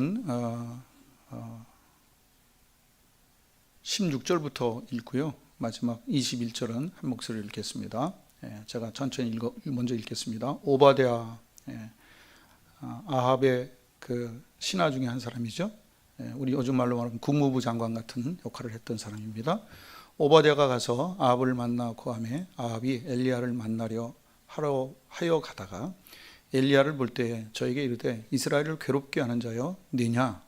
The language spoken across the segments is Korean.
어, 어, 16절부터 읽고요. 마지막 21절은 한 목소리를 읽겠습니다. 예, 제가 천천히 읽어, 먼저 읽겠습니다. 오바데아 예, 아, 아합의 그 신하 중에 한 사람이죠. 예, 우리 요즘 말로 말하면 국무부 장관 같은 역할을 했던 사람입니다. 오바데아가 가서 아합을 만나고 하며 아합이 엘리야를 만나려 하러 하여 가다가 엘리야를 볼 때 저에게 이르되 이스라엘을 괴롭게 하는 자여 네냐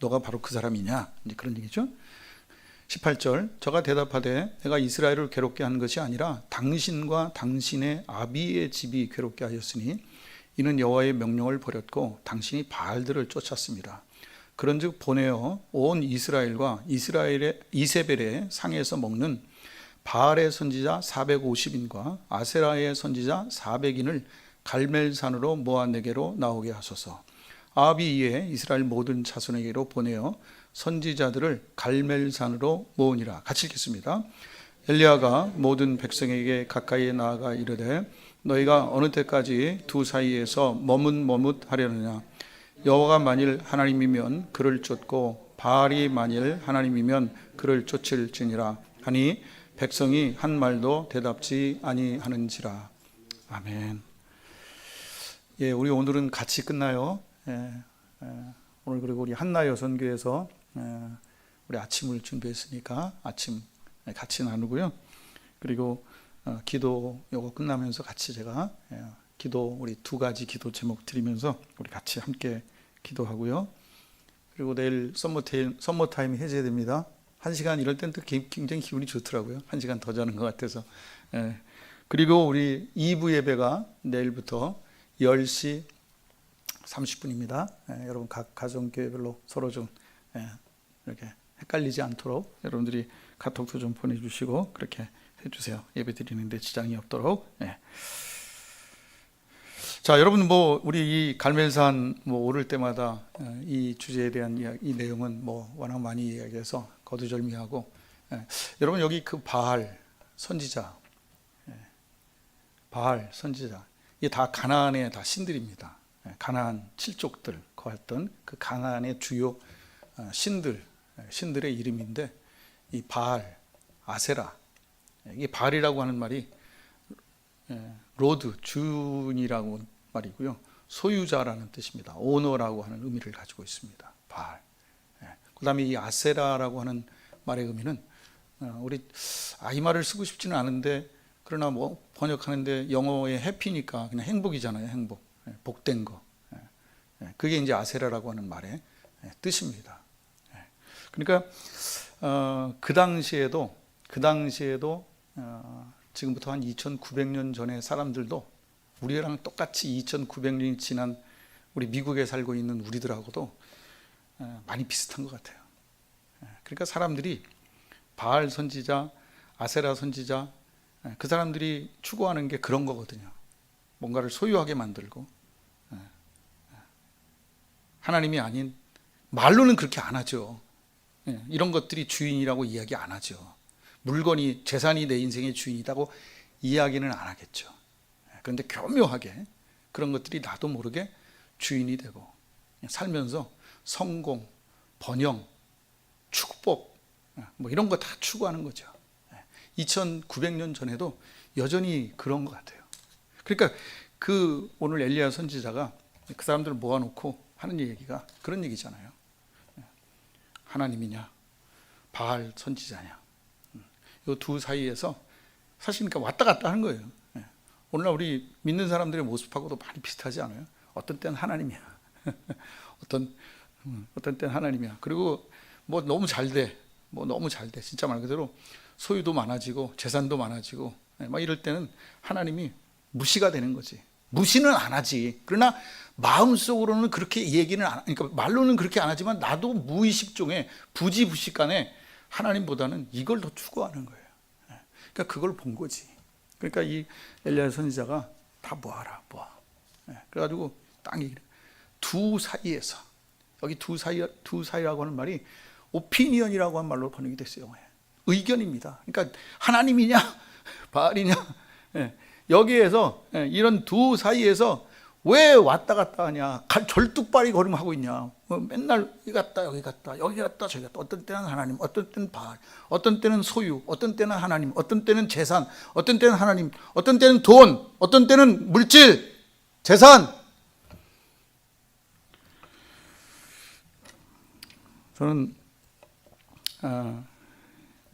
너가 바로 그 사람이냐 이제 그런 얘기죠. 18절 저가 대답하되 내가 이스라엘을 괴롭게 한 것이 아니라 당신과 당신의 아비의 집이 괴롭게 하였으니 이는 여호와의 명령을 버렸고 당신이 바알들을 쫓았습니다. 그런즉 보내어 온 이스라엘과 이스라엘의 이세벨의 상에서 먹는 바알의 선지자 450인과 아세라의 선지자 400인을 갈멜산으로 모아 내게로 나오게 하소서. 아합이 이에 이스라엘 모든 자손에게로 보내어 선지자들을 갈멜산으로 모으니라. 같이 읽겠습니다. 엘리야가 모든 백성에게 가까이에 나아가 이르되 너희가 어느 때까지 두 사이에서 머뭇머뭇하려느냐 여호와가 만일 하나님이면 그를 쫓고 바알이 만일 하나님이면 그를 쫓을지니라 하니 백성이 한 말도 대답지 아니하는지라 아멘. 예, 우리 오늘은 같이 끝나요. 예, 예, 오늘 그리고 우리 한나 여선교에서 예, 우리 아침을 준비했으니까 아침 같이 나누고요. 그리고 어, 기도 요거 끝나면서 같이 제가 예, 기도 우리 두 가지 기도 제목 드리면서 우리 같이 함께 기도하고요. 그리고 내일 썸머 타임, 썸머 타임이 해제됩니다. 한 시간 이럴 땐 또 굉장히 기분이 좋더라고요. 한 시간 더 자는 것 같아서. 예. 그리고 우리 2부 예배가 내일부터 10시 30분입니다. 예, 여러분 각 가정 교회별로 서로 좀 예, 이렇게 헷갈리지 않도록 여러분들이 카톡도 좀 보내주시고 그렇게 해주세요. 예배 드리는데 지장이 없도록. 예. 자, 여러분 뭐 우리 이 갈멜산 뭐 오를 때마다 어, 이 주제에 대한 이 내용은 뭐 워낙 많이 이야기해서 거두절미하고 예. 여러분 여기 그 바알 선지자, 예. 바알 선지자 이게 다 가나안의 다 신들입니다. 예. 가나안 칠족들 거했던 그 가나안의 주요 어, 신들 예, 신들의 이름인데 이 바알, 아세라 예, 이게 바알이라고 하는 말이 예, 로드 주인이라고 말이고요. 소유자라는 뜻입니다. 오너라고 하는 의미를 가지고 있습니다. 바알. 예. 그다음에 이 아세라라고 하는 말의 의미는 어, 우리 아, 이 말을 쓰고 싶지는 않은데 그러나 뭐 번역하는데 영어의 해피니까 그냥 행복이잖아요. 행복. 예, 복된 거. 예. 예. 그게 이제 아세라라고 하는 말의 예, 뜻입니다. 예. 그러니까 어, 그 당시에도 그 당시에도 어, 지금부터 한 2,900년 전의 사람들도 우리랑 똑같이 2,900년이 지난 우리 미국에 살고 있는 우리들하고도 어, 많이 비슷한 것 같아요. 예, 그러니까 사람들이 바알 선지자, 아세라 선지자, 예, 그 사람들이 추구하는 게 그런 거거든요. 뭔가를 소유하게 만들고 예, 하나님이 아닌 말로는 그렇게 안 하죠. 이런 것들이 주인이라고 이야기 안 하죠. 물건이 재산이 내 인생의 주인이라고 이야기는 안 하겠죠. 그런데 교묘하게 그런 것들이 나도 모르게 주인이 되고 살면서 성공, 번영, 축복 뭐 이런 거 다 추구하는 거죠. 2,900년 전에도 여전히 그런 것 같아요. 그러니까 그 오늘 엘리야 선지자가 그 사람들을 모아놓고 하는 얘기가 그런 얘기잖아요. 하나님이냐, 바알 선지자냐. 이 두 사이에서 사실 그러니까 왔다 갔다 하는 거예요. 오늘날 우리 믿는 사람들의 모습하고도 많이 비슷하지 않아요? 어떤 때는 하나님이야. 어떤 음, 어떤 때는 하나님이야. 그리고 뭐 너무 잘 돼. 뭐 너무 잘 돼. 진짜 말 그대로 소유도 많아지고 재산도 많아지고 예, 막 이럴 때는 하나님이 무시가 되는 거지. 무시는 안 하지. 그러나 마음속으로는 그렇게 얘기는 안, 그러니까 말로는 그렇게 안 하지만 나도 무의식 중에 부지부식 간에 하나님보다는 이걸 더 추구하는 거예요. 예, 그러니까 그걸 본 거지. 그러니까 이 엘리야 선지자가 다 모아라 모아. 예, 그래가지고 딱 얘기를 두 사이에서 여기 두 사이 두 사이라고 하는 말이 오피니언이라고 한 말로 번역이 됐어요. 영어에. 의견입니다. 그러니까 하나님이냐 바알이냐 예, 여기에서 예, 이런 두 사이에서 왜 왔다 갔다 하냐? 갈- 절뚝발이 걸음하고 있냐? 뭐 맨날 여기 갔다 여기 갔다 여기 갔다 저기 갔다. 어떤 때는 하나님, 어떤 때는 바알, 어떤 때는 소유, 어떤 때는 하나님, 어떤 때는 재산, 어떤 때는 하나님, 어떤 때는 돈, 어떤 때는 물질, 재산. 저는 아,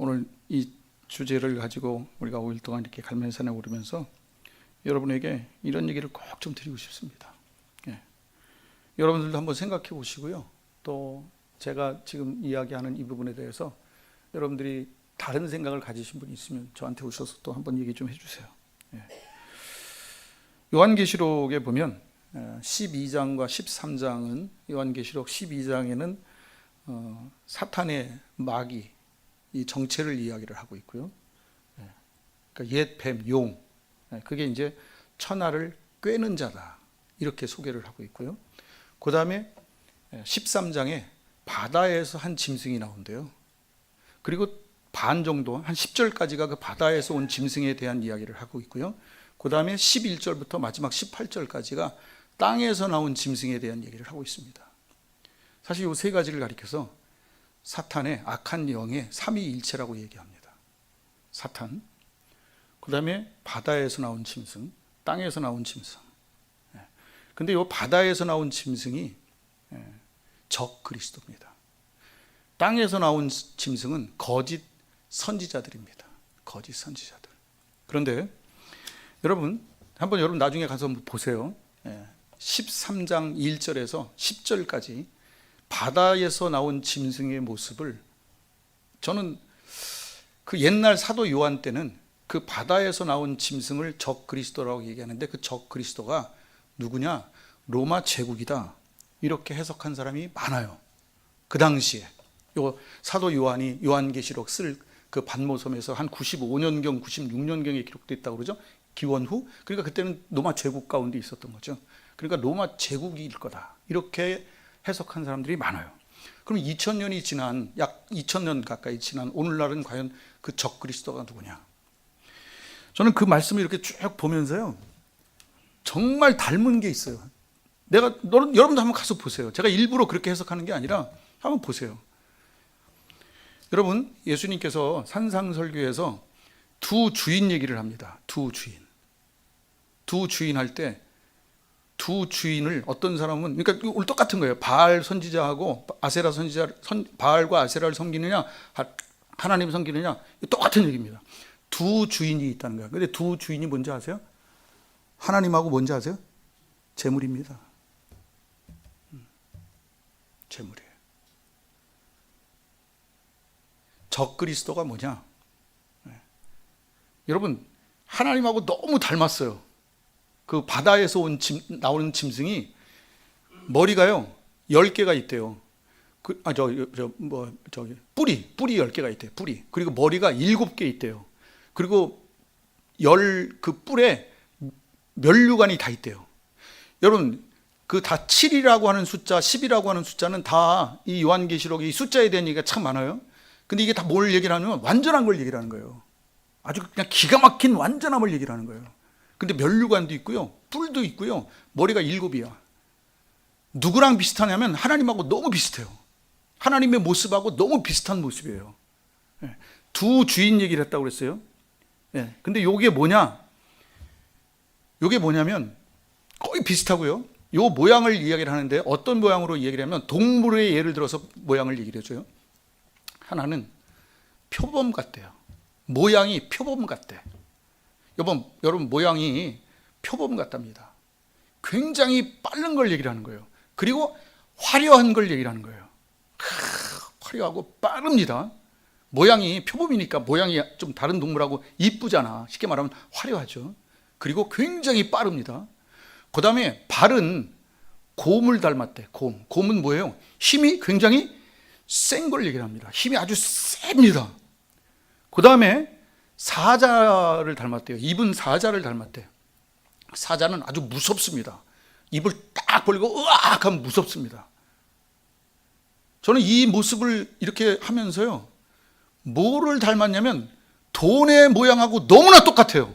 오늘 이 주제를 가지고 우리가 5일 동안 이렇게 갈면산에 오르면서 여러분에게 이런 얘기를 꼭 좀 드리고 싶습니다. 예. 여러분들도 한번 생각해 보시고요. 또 제가 지금 이야기하는 이 부분에 대해서 여러분들이 다른 생각을 가지신 분이 있으면 저한테 오셔서 또 한번 얘기 좀 해주세요. 예. 요한계시록에 보면 12장과 13장은 요한계시록 12장에는 어, 사탄의 마귀 이 정체를 이야기를 하고 있고요. 예. 그러니까 옛 뱀, 용 예, 그게 이제 천하를 꿰는 자다 이렇게 소개를 하고 있고요. 그 다음에 13장에 바다에서 한 짐승이 나온대요. 그리고 반 정도 한 10절까지가 그 바다에서 온 짐승에 대한 이야기를 하고 있고요. 그 다음에 11절부터 마지막 18절까지가 땅에서 나온 짐승에 대한 얘기를 하고 있습니다. 사실 이 세 가지를 가리켜서 사탄의 악한 영의 삼위일체라고 얘기합니다. 사탄, 그 다음에 바다에서 나온 짐승, 땅에서 나온 짐승. 예. 근데 이 바다에서 나온 짐승이 예, 적 그리스도입니다. 땅에서 나온 짐승은 거짓 선지자들입니다. 거짓 선지자들. 그런데 여러분 한번 여러분 나중에 가서 보세요. 예. 13장 1절에서 10절까지 바다에서 나온 짐승의 모습을 저는 그 옛날 사도 요한 때는 그 바다에서 나온 짐승을 적 그리스도라고 얘기하는데 그 적 그리스도가 누구냐? 로마 제국이다. 이렇게 해석한 사람이 많아요. 그 당시에 요 사도 요한이 요한계시록 쓸 그 반모섬에서 한 95년경, 96년경에 기록됐다고 그러죠. 기원 후. 그러니까 그때는 로마 제국 가운데 있었던 거죠. 그러니까 로마 제국일 거다. 이렇게 해석한 사람들이 많아요. 그럼 2000년이 지난 약 2000년 가까이 지난 오늘날은 과연 그 적 그리스도가 누구냐? 저는 그 말씀을 이렇게 쭉 보면서요. 정말 닮은 게 있어요. 내가 여러분도 한번 가서 보세요. 제가 일부러 그렇게 해석하는 게 아니라 한번 보세요. 여러분, 예수님께서 산상설교에서 두 주인 얘기를 합니다. 두 주인. 두 주인 할 때 두 주인을 어떤 사람은 그러니까 오늘 똑같은 거예요. 바알 선지자하고 아세라 선지자 선, 바알과 아세라를 섬기느냐 하나님 섬기느냐 똑같은 얘기입니다. 두 주인이 있다는 거예요. 근데 두 주인이 뭔지 아세요? 하나님하고 뭔지 아세요? 재물입니다. 음, 재물이에요. 적 그리스도가 뭐냐? 네. 여러분 하나님하고 너무 닮았어요. 그 바다에서 온 짐, 나오는 짐승이 머리가요 열 개가 있대요. 그, 아, 저, 저, 뭐, 저기, 뿌리, 뿌리 열 개가 있대요. 뿌리. 그리고 머리가 일곱 개 있대요. 그리고 열 그 뿔에 면류관이 다 있대요. 여러분 그 다 7이라고 하는 숫자, 10이라고 하는 숫자는 다 이 요한계시록 이 숫자에 대한 얘기가 참 많아요. 근데 이게 다 뭘 얘기를 하냐면 완전한 걸 얘기를 하는 거예요. 아주 그냥 기가 막힌 완전함을 얘기를 하는 거예요. 근데 면류관도 있고요. 뿔도 있고요. 머리가 일곱이야. 누구랑 비슷하냐면 하나님하고 너무 비슷해요. 하나님의 모습하고 너무 비슷한 모습이에요. 예. 두 주인 얘기를 했다고 그랬어요. 예. 근데 요게 뭐냐? 요게 뭐냐면 거의 비슷하고요. 요 모양을 이야기를 하는데 어떤 모양으로 이야기를 하면 동물의 예를 들어서 모양을 얘기를 해줘요. 하나는 표범 같대요. 모양이 표범 같대. 여러분, 여러분 모양이 표범 같답니다. 굉장히 빠른 걸 얘기를 하는 거예요. 그리고 화려한 걸 얘기를 하는 거예요. 크, 화려하고 빠릅니다. 모양이 표범이니까 모양이 좀 다른 동물하고 이쁘잖아. 쉽게 말하면 화려하죠. 그리고 굉장히 빠릅니다. 그 다음에 발은 곰을 닮았대. 곰. 곰은 뭐예요? 힘이 굉장히 센 걸 얘기를 합니다. 힘이 아주 셉니다. 그 다음에 사자를 닮았대요. 입은 사자를 닮았대요. 사자는 아주 무섭습니다. 입을 딱 벌리고 으악 하면 무섭습니다. 저는 이 모습을 이렇게 하면서요. 뭐를 닮았냐면 돈의 모양하고 너무나 똑같아요.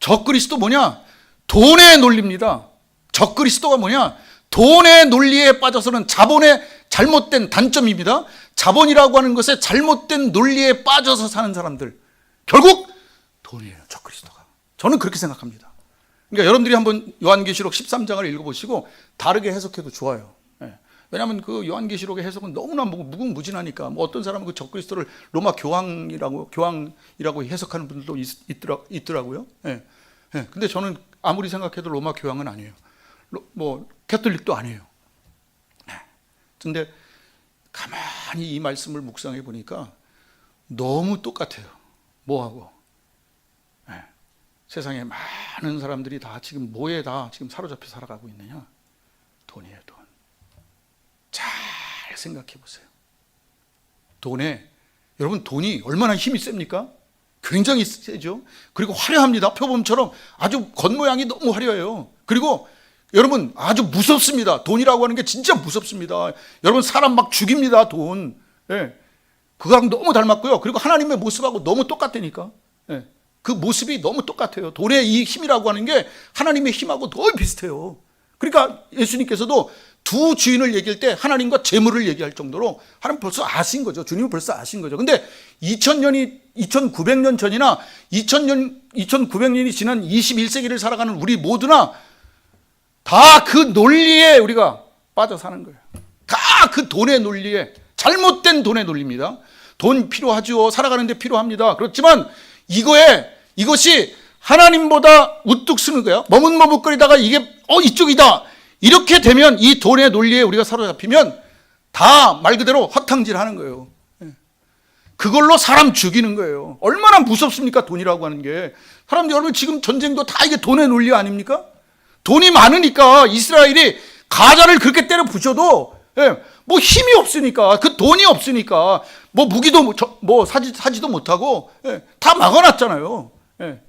적그리스도 뭐냐? 돈의 논리입니다. 적그리스도가 뭐냐? 돈의 논리에 빠져서는 자본의 잘못된 단점입니다. 자본이라고 하는 것에 잘못된 논리에 빠져서 사는 사람들. 결국 돈이에요, 적그리스도가. 저는 그렇게 생각합니다. 그러니까 여러분들이 한번 요한계시록 13장을 읽어보시고 다르게 해석해도 좋아요. 예. 왜냐하면 그 요한계시록의 해석은 너무나 무- 무궁무진하니까 뭐 어떤 사람은 그 적그리스도를 로마 교황이라고 교황이라고 해석하는 분들도 있, 있더라, 있더라 고요. 예. 예. 근데 저는 아무리 생각해도 로마 교황은 아니에요. 로- 뭐 캐톨릭도 아니에요. 예. 근데 가만히 이 말씀을 묵상해 보니까 너무 똑같아요. 뭐하고 예. 세상에 많은 사람들이 다 지금 뭐에 다 지금 사로잡혀 살아가고 있느냐? 돈이에요, 돈. 잘 생각해 보세요. 돈에 여러분 돈이 얼마나 힘이 셉니까? 굉장히 세죠. 그리고 화려합니다. 표범처럼 아주 겉모양이 너무 화려해요. 그리고 여러분 아주 무섭습니다. 돈이라고 하는 게 진짜 무섭습니다. 여러분 사람 막 죽입니다. 돈. 예. 그거랑 너무 닮았고요. 그리고 하나님의 모습하고 너무 똑같다니까. 예. 그 모습이 너무 똑같아요. 돈의 이 힘이라고 하는 게 하나님의 힘하고 너무 비슷해요. 그러니까 예수님께서도 두 주인을 얘기할 때 하나님과 재물을 얘기할 정도로 하나님 벌써 아신 거죠. 주님은 벌써 아신 거죠. 근데 2000년이 2900년 전이나 2000년 2900년이 지난 21세기를 살아가는 우리 모두나 다 그 논리에 우리가 빠져 사는 거예요. 다 그 돈의 논리에 잘못된 돈의 논리입니다. 돈 필요하죠. 살아가는데 필요합니다. 그렇지만 이거에 이것이 하나님보다 우뚝 서는 거야. 머뭇머뭇거리다가 이게 어 이쪽이다. 이렇게 되면 이 돈의 논리에 우리가 사로잡히면 다 말 그대로 허탕질 하는 거예요. 예. 그걸로 사람 죽이는 거예요. 얼마나 무섭습니까? 돈이라고 하는 게. 사람들 여러분 지금 전쟁도 다 이게 돈의 논리 아닙니까? 돈이 많으니까 이스라엘이 가자를 그렇게 때려 부셔도 예, 뭐 힘이 없으니까 그 돈이 없으니까 뭐 무기도 뭐, 저- 뭐 사지, 사지도 못하고 예, 다 막아놨잖아요. 예.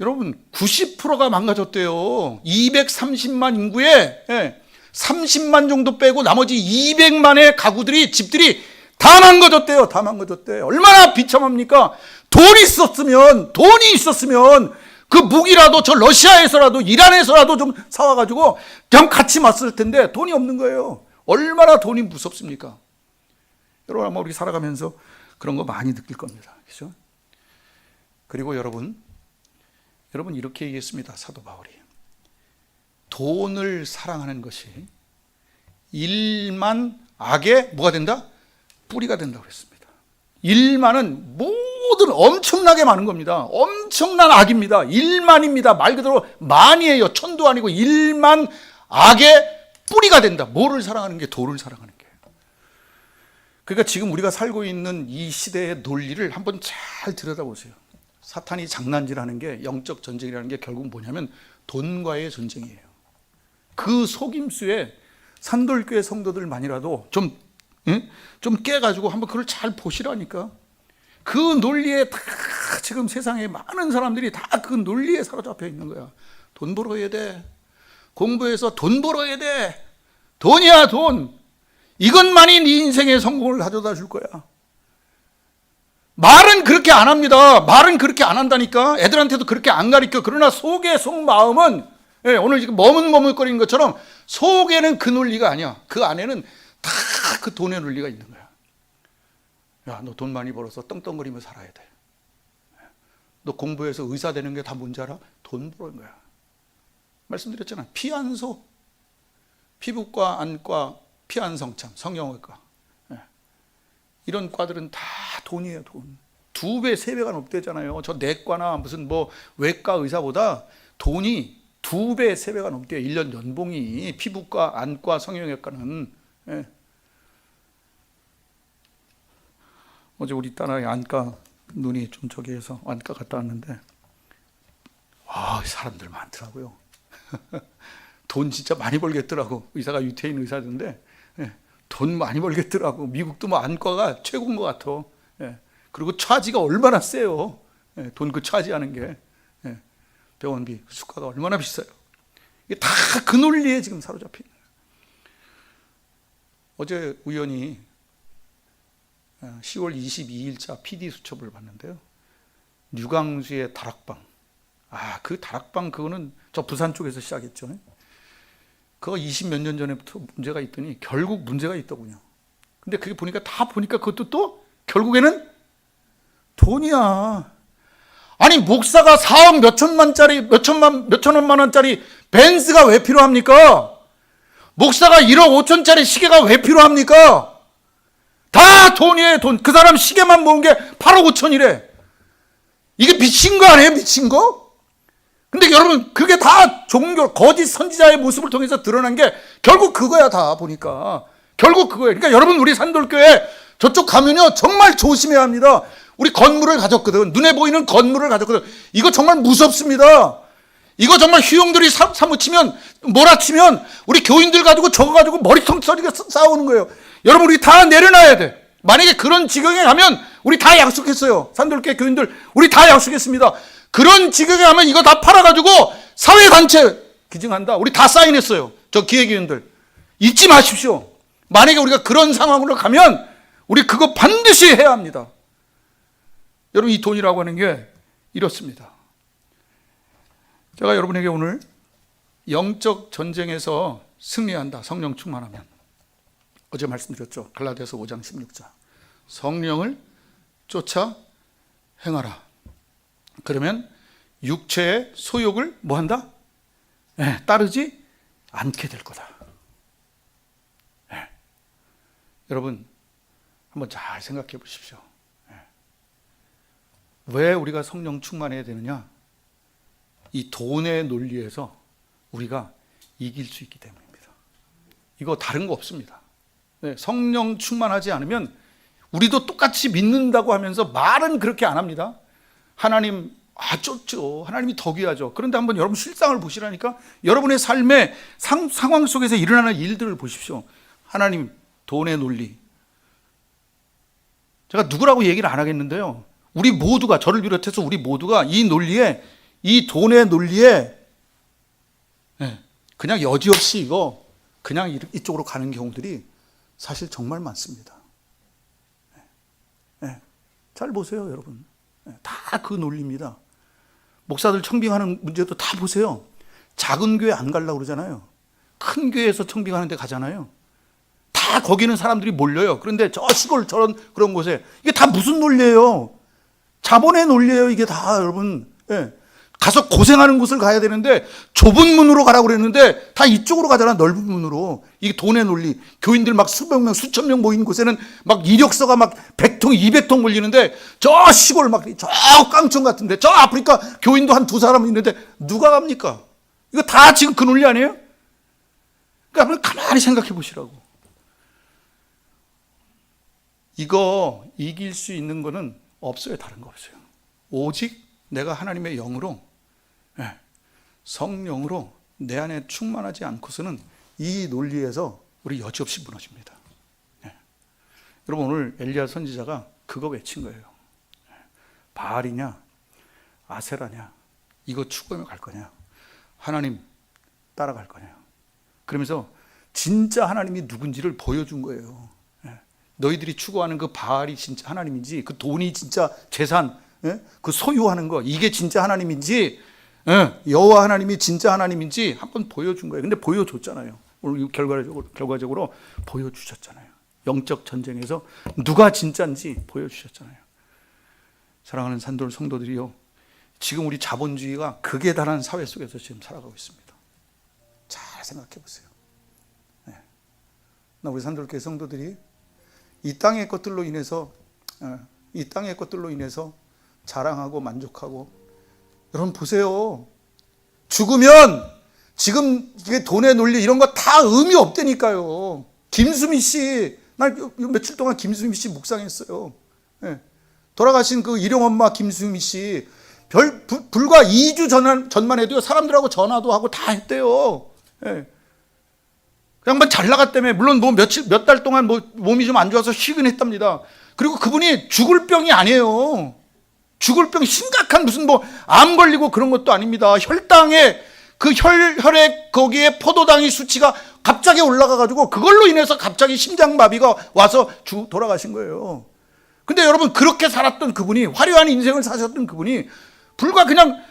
여러분 90%가 망가졌대요. 230만 인구에 예, 30만 정도 빼고 나머지 200만의 가구들이 집들이 다 망가졌대요. 다 망가졌대. 얼마나 비참합니까? 돈이 있었으면 돈이 있었으면 그 무기라도 저 러시아에서라도 이란에서라도 좀 사와가지고 그냥 같이 맞설 텐데 돈이 없는 거예요. 얼마나 돈이 무섭습니까? 여러분 아마 우리 살아가면서 그런 거 많이 느낄 겁니다. 그죠? 그리고 여러분 여러분 이렇게 얘기했습니다. 사도 바울이. 돈을 사랑하는 것이 일만 악의 뭐가 된다? 뿌리가 된다고 그랬습니다. 일만은 모든 엄청나게 많은 겁니다. 엄청난 악입니다. 일만입니다. 말 그대로 만이에요. 천도 아니고 일만 악의 뿌리가 된다. 뭐를 사랑하는 게 돈을 사랑하는 게. 그러니까 지금 우리가 살고 있는 이 시대의 논리를 한번 잘 들여다보세요. 사탄이 장난질하는 게 영적 전쟁이라는 게 결국 뭐냐면 돈과의 전쟁이에요. 그 속임수에 산돌교회 성도들만이라도 좀, 응? 좀 깨가지고 한번 그걸 잘 보시라니까. 그 논리에 다 지금 세상에 많은 사람들이 다 그 논리에 사로잡혀 있는 거야. 돈 벌어야 돼. 공부해서 돈 벌어야 돼. 돈이야, 돈. 이것만이 네 인생의 성공을 가져다 줄 거야. 말은 그렇게 안 합니다. 말은 그렇게 안 한다니까. 애들한테도 그렇게 안 가르쳐. 그러나 속의 속마음은 예, 오늘 지금 머뭇머뭇거리는 것처럼 속에는 그 논리가 아니야. 그 안에는 다 그 돈의 논리가 있는 거야. 야, 너 돈 많이 벌어서 떵떵거리며 살아야 돼. 너 공부해서 의사 되는 게 다 뭔지 알아? 돈 버는 거야. 말씀드렸잖아. 피안소, 피부과, 안과, 피안성참, 성형외과. 예. 이런 과들은 다 돈이에요, 돈. 두 배, 세 배가 넘대잖아요. 저 내과나 무슨 뭐 외과 의사보다 돈이 두 배, 세 배가 넘대요. 1년 연봉이 피부과, 안과, 성형외과는. 예. 어제 우리 딸아이 안과 눈이 좀 저기 해서 안과 갔다 왔는데 와 사람들 많더라고요. 돈 진짜 많이 벌겠더라고. 의사가 유태인 의사던데 예, 돈 많이 벌겠더라고. 미국도 뭐 안과가 최고인 것 같아. 예, 그리고 차지가 얼마나 세요. 예, 돈그 차지하는 게 예, 병원비 수가가 얼마나 비싸요. 이게 다 그 논리에 지금 사로잡힌. 어제 우연히 10월 22일자 PD 수첩을 봤는데요. 류광수의 다락방 아, 그 다락방 그거는 저 부산 쪽에서 시작했죠. 그거 20 몇 년 전에부터 문제가 있더니 결국 문제가 있더군요. 근데 그게 보니까 다 보니까 그것도 또 결국에는 돈이야. 아니 목사가 4억 몇 천만짜리 몇 천만 몇 천만 원짜리 벤츠가 왜 필요합니까? 목사가 1억 5천짜리 시계가 왜 필요합니까? 다 돈이에요 돈. 그 사람 시계만 모은 게 8억 5천이래. 이게 미친 거 아니에요 미친 거? 근데 여러분 그게 다 종교 거짓 선지자의 모습을 통해서 드러난 게 결국 그거야 다 보니까 결국 그거예요. 그러니까 여러분 우리 산돌교회 저쪽 가면요 정말 조심해야 합니다. 우리 건물을 가졌거든. 눈에 보이는 건물을 가졌거든. 이거 정말 무섭습니다. 이거 정말 휴용들이 사, 사무치면 몰아치면 우리 교인들 가지고 저거 가지고 머리통 소리가 싸우는 거예요. 여러분 우리 다 내려놔야 돼. 만약에 그런 지경에 가면 우리 다 약속했어요. 산돌교회 교인들 우리 다 약속했습니다. 그런 지경에 가면 이거 다 팔아가지고 사회단체 기증한다. 우리 다 사인했어요. 저 기획위원들. 잊지 마십시오. 만약에 우리가 그런 상황으로 가면 우리 그거 반드시 해야 합니다. 여러분 이 돈이라고 하는 게 이렇습니다. 제가 여러분에게 오늘 영적 전쟁에서 승리한다. 성령 충만하면. 어제 말씀드렸죠. 갈라디아서 5장 16절. 성령을 쫓아 행하라. 그러면 육체의 소욕을 뭐 한다? 네, 따르지 않게 될 거다. 네. 여러분 한번 잘 생각해 보십시오. 네. 왜 우리가 성령 충만해야 되느냐? 이 돈의 논리에서 우리가 이길 수 있기 때문입니다. 이거 다른 거 없습니다. 네, 성령 충만하지 않으면 우리도 똑같이 믿는다고 하면서 말은 그렇게 안 합니다. 하나님 아 쫓죠. 하나님이 더 귀하죠. 그런데 한번 여러분 실상을 보시라니까 여러분의 삶의 상, 상황 속에서 일어나는 일들을 보십시오. 하나님 돈의 논리. 제가 누구라고 얘기를 안 하겠는데요. 우리 모두가 저를 비롯해서 우리 모두가 이 논리에 이 돈의 논리에 예, 그냥 여지없이 이거 그냥 이쪽으로 가는 경우들이 사실 정말 많습니다. 예, 예. 잘 보세요, 여러분. 다그 논리입니다. 목사들 청빙하는 문제도 다 보세요. 작은 교회 안 가려고 그러잖아요. 큰 교회에서 청빙하는 데 가잖아요. 다 거기는 사람들이 몰려요. 그런데 저 시골 저런 그런 곳에 이게 다 무슨 논리예요? 자본의 논리예요. 이게 다 여러분. 예. 가서 고생하는 곳을 가야 되는데 좁은 문으로 가라고 그랬는데 다 이쪽으로 가잖아 넓은 문으로. 이게 돈의 논리. 교인들 막 수백 명 수천 명 모인 곳에는 막 이력서가 막 100통 200통 몰리는데 저 시골 막 저 깡촌 같은데 저 아프리카 교인도 한 두 사람 있는데 누가 갑니까? 이거 다 지금 그 논리 아니에요? 그러니까 가만히 생각해 보시라고. 이거 이길 수 있는 거는 없어요 다른 거 없어요. 오직 내가 하나님의 영으로 예, 성령으로 내 안에 충만하지 않고서는 이 논리에서 우리 여지없이 무너집니다. 예. 여러분 오늘 엘리야 선지자가 그거 외친 거예요. 예. 바알이냐 아세라냐 이거 추구하며 갈 거냐 하나님 따라갈 거냐 그러면서 진짜 하나님이 누군지를 보여준 거예요. 너희들이 추구하는 그 바알이 진짜 하나님인지 그 돈이 진짜 재산 그 소유하는 거 이게 진짜 하나님인지 여호와 하나님이 진짜 하나님인지 한번 보여준 거예요. 근데 보여줬잖아요. 오늘 결과적으로 결과적으로 보여주셨잖아요. 영적 전쟁에서 누가 진짜인지 보여주셨잖아요. 사랑하는 산돌 성도들이요. 지금 우리 자본주의가 극에 달한 사회 속에서 지금 살아가고 있습니다. 잘 생각해 보세요. 네. 나 우리 산돌교회 성도들이 이 땅의 것들로 인해서 이 땅의 것들로 인해서 자랑하고 만족하고 여러분 보세요. 죽으면 지금 이게 돈의 논리 이런 거 다 의미 없다니까요. 김수미 씨, 나 며칠 동안 김수미 씨 묵상했어요. 네. 돌아가신 그 일용 엄마 김수미 씨, 별, 부, 불과 2주 전, 전만 해도요, 사람들하고 전화도 하고 다 했대요. 네. 그 양반 잘 나갔다며, 물론 뭐 며칠, 몇 달 동안 뭐 몸이 좀 안 좋아서 쉬긴 했답니다. 그리고 그분이 죽을 병이 아니에요. 죽을 병 심각한 무슨 뭐 암 걸리고 그런 것도 아닙니다. 혈당에 그 혈, 혈액 거기에 포도당이 수치가 갑자기 올라가 가지고 그걸로 인해서 갑자기 심장마비가 와서 주, 돌아가신 거예요. 근데 여러분 그렇게 살았던 그분이 화려한 인생을 사셨던 그분이 불과 그냥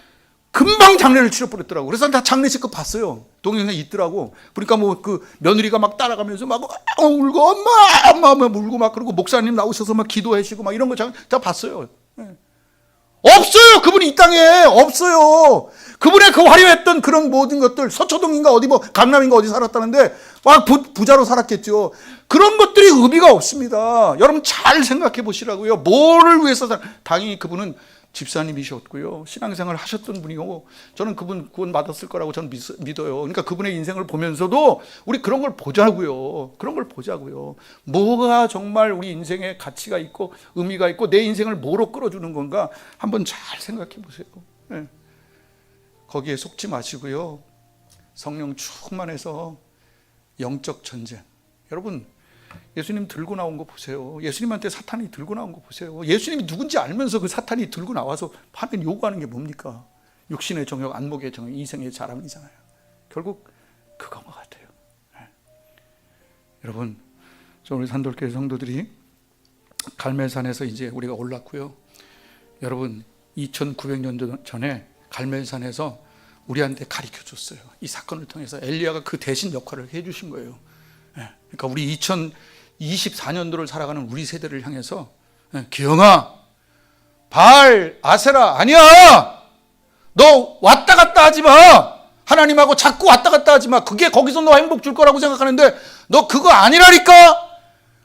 금방 장례를 치러버렸더라고. 그래서 다 장례식 거 봤어요. 동영상에 있더라고. 그러니까 뭐 그 며느리가 막 따라가면서 막 아, 울고 엄마 엄마 엄마 울고 막 그러고 목사님 나오셔서 막 기도하시고 막 이런 거 다 봤어요. 예. 없어요. 그분이 이 땅에 없어요. 그분의 그 화려했던 그런 모든 것들 서초동인가 어디 뭐 강남인가 어디 살았다는데 막 부, 부자로 살았겠죠. 그런 것들이 의미가 없습니다. 여러분 잘 생각해 보시라고요. 뭐를 위해서 살 당연히 그분은 집사님이셨고요. 신앙생활 하셨던 분이고 저는 그분 구원 받았을 거라고 저는 믿, 믿어요. 그러니까 그분의 인생을 보면서도 우리 그런 걸 보자고요. 그런 걸 보자고요. 뭐가 정말 우리 인생에 가치가 있고 의미가 있고 내 인생을 뭐로 끌어주는 건가 한번 잘 생각해 보세요. 예. 거기에 속지 마시고요. 성령 충만해서 영적 전쟁. 여러분 예수님 들고 나온 거 보세요. 예수님한테 사탄이 들고 나온 거 보세요. 예수님이 누군지 알면서 그 사탄이 들고 나와서 하면 요구하는 게 뭡니까? 육신의 정욕, 안목의 정욕, 이생의 자랑이잖아요. 결국 그거 뭐 같아요. 네. 여러분, 저 우리 산돌교회 성도들이 갈멜산에서 이제 우리가 올랐고요. 여러분, 2,900년 전에 갈멜산에서 우리한테 가르쳐 줬어요. 이 사건을 통해서 엘리야가 그 대신 역할을 해 주신 거예요. 예, 그러니까 우리 2024년도를 살아가는 우리 세대를 향해서 예, 기영아, 발, 아세라 아니야. 너 왔다 갔다 하지 마. 하나님하고 자꾸 왔다 갔다 하지 마. 그게 거기서 너 행복 줄 거라고 생각하는데 너 그거 아니라니까.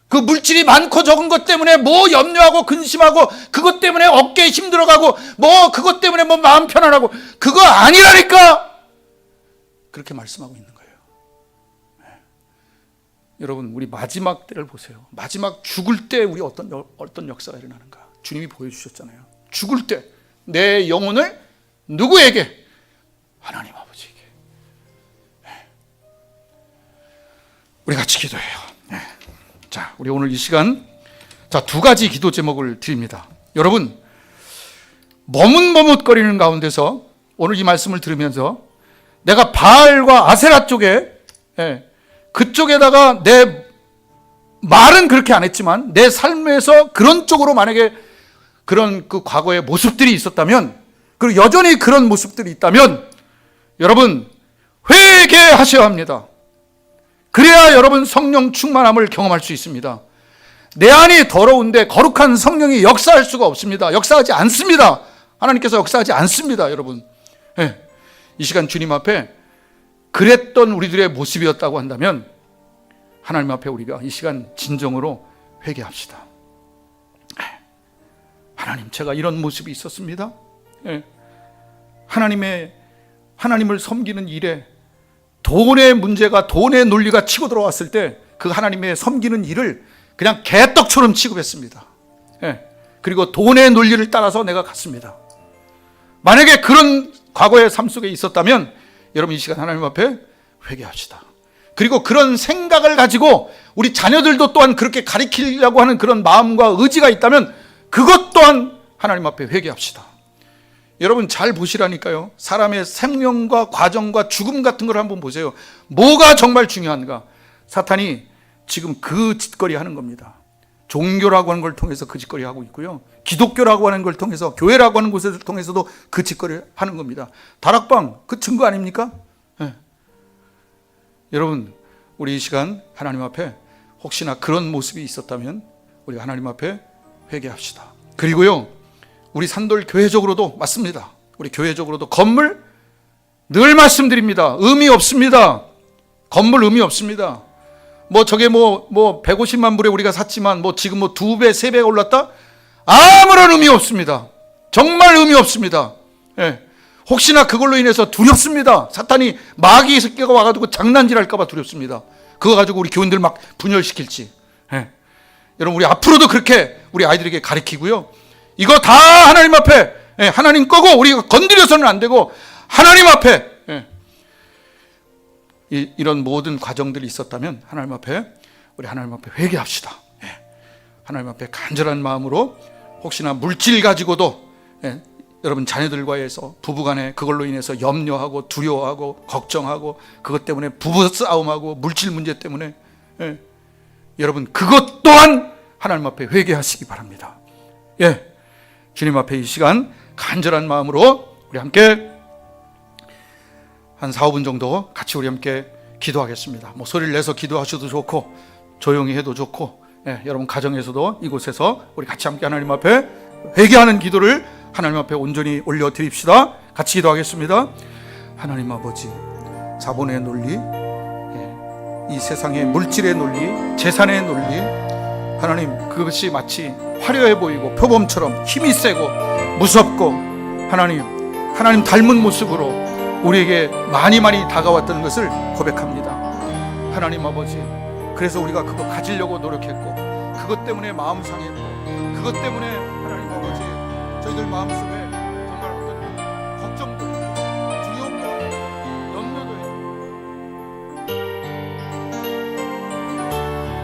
그 물질이 많고 적은 것 때문에 뭐 염려하고 근심하고 그것 때문에 어깨에 힘들어가고 뭐 그것 때문에 뭐 마음 편안하고 그거 아니라니까. 그렇게 말씀하고 있는. 여러분 우리 마지막 때를 보세요. 마지막 죽을 때 우리 어떤 여- 어떤 역사가 일어나는가? 주님이 보여주셨잖아요. 죽을 때 내 영혼을 누구에게? 하나님 아버지에게. 네. 우리 같이 기도해요. 네. 자, 우리 오늘 이 시간 자 두 가지 기도 제목을 드립니다. 여러분 머뭇머뭇거리는 가운데서 오늘 이 말씀을 들으면서 내가 바알과 아세라 쪽에 예, 그쪽에다가 내 말은 그렇게 안 했지만 내 삶에서 그런 쪽으로 만약에 그런 그 과거의 모습들이 있었다면 그리고 여전히 그런 모습들이 있다면 여러분 회개하셔야 합니다. 그래야 여러분 성령 충만함을 경험할 수 있습니다. 내 안이 더러운데 거룩한 성령이 역사할 수가 없습니다. 역사하지 않습니다. 하나님께서 역사하지 않습니다, 여러분. 예, 이 시간 주님 앞에 그랬던 우리들의 모습이었다고 한다면 하나님 앞에 우리가 이 시간 진정으로 회개합시다. 예, 하나님, 제가 이런 모습이 있었습니다. 예, 하나님의 하나님을 섬기는 일에 돈의 문제가 돈의 논리가 치고 들어왔을 때 그 하나님의 섬기는 일을 그냥 개떡처럼 취급했습니다. 예. 그리고 돈의 논리를 따라서 내가 갔습니다. 만약에 그런 과거의 삶 속에 있었다면 여러분 이 시간 하나님 앞에 회개합시다. 그리고 그런 생각을 가지고 우리 자녀들도 또한 그렇게 가리키려고 하는 그런 마음과 의지가 있다면 그것 또한 하나님 앞에 회개합시다. 여러분 잘 보시라니까요. 사람의 생명과 과정과 죽음 같은 걸 한번 보세요. 뭐가 정말 중요한가? 사탄이 지금 그 짓거리 하는 겁니다. 종교라고 하는 걸 통해서 그 짓거리 하고 있고요. 기독교라고 하는 걸 통해서 교회라고 하는 곳을 통해서도 그 짓거리 하는 겁니다. 다락방 그 증거 아닙니까? 예. 여러분 우리 이 시간 하나님 앞에 혹시나 그런 모습이 있었다면 우리 하나님 앞에 회개합시다. 그리고요. 우리 산돌 교회적으로도 맞습니다. 우리 교회적으로도 건물 늘 말씀드립니다. 의미 없습니다. 건물 의미 없습니다. 뭐 저게 뭐 뭐 150만 불에 우리가 샀지만 뭐 지금 뭐 두 배, 세 배가 올랐다? 아무런 의미 없습니다. 정말 의미 없습니다. 예. 혹시나 그걸로 인해서 두렵습니다. 사탄이 마귀 새끼가 와가지고 장난질할까봐 두렵습니다. 그거 가지고 우리 교인들 막 분열시킬지. 예. 여러분 우리 앞으로도 그렇게 우리 아이들에게 가르치고요. 이거 다 하나님 앞에 예, 하나님 거고 우리가 건드려서는 안 되고 하나님 앞에 예. 이, 이런 모든 과정들이 있었다면 하나님 앞에 우리 하나님 앞에 회개합시다. 예. 하나님 앞에 간절한 마음으로 혹시나 물질 가지고도 예, 여러분 자녀들과에서 부부간에 그걸로 인해서 염려하고 두려워하고 걱정하고 그것 때문에 부부 싸움하고 물질 문제 때문에 예, 여러분 그것 또한 하나님 앞에 회개하시기 바랍니다. 예, 주님 앞에 이 시간 간절한 마음으로 우리 함께 한 4, 5분 정도 같이 우리 함께 기도하겠습니다. 뭐 소리를 내서 기도하셔도 좋고 조용히 해도 좋고 예, 여러분 가정에서도 이곳에서 우리 같이 함께 하나님 앞에 회개하는 기도를 하나님 앞에 온전히 올려 드립시다. 같이 기도하겠습니다. 하나님 아버지 자본의 논리 예, 이 세상의 물질의 논리, 재산의 논리, 하나님 그것이 마치 화려해 보이고 표범처럼 힘이 세고 무섭고 하나님 하나님 닮은 모습으로 우리에게 많이 많이 다가왔던 것을 고백합니다. 하나님 아버지 그래서 우리가 그거 가지려고 노력했고 그것 때문에 마음 상했고 그것 때문에 하나님 아버지 저희들 마음속에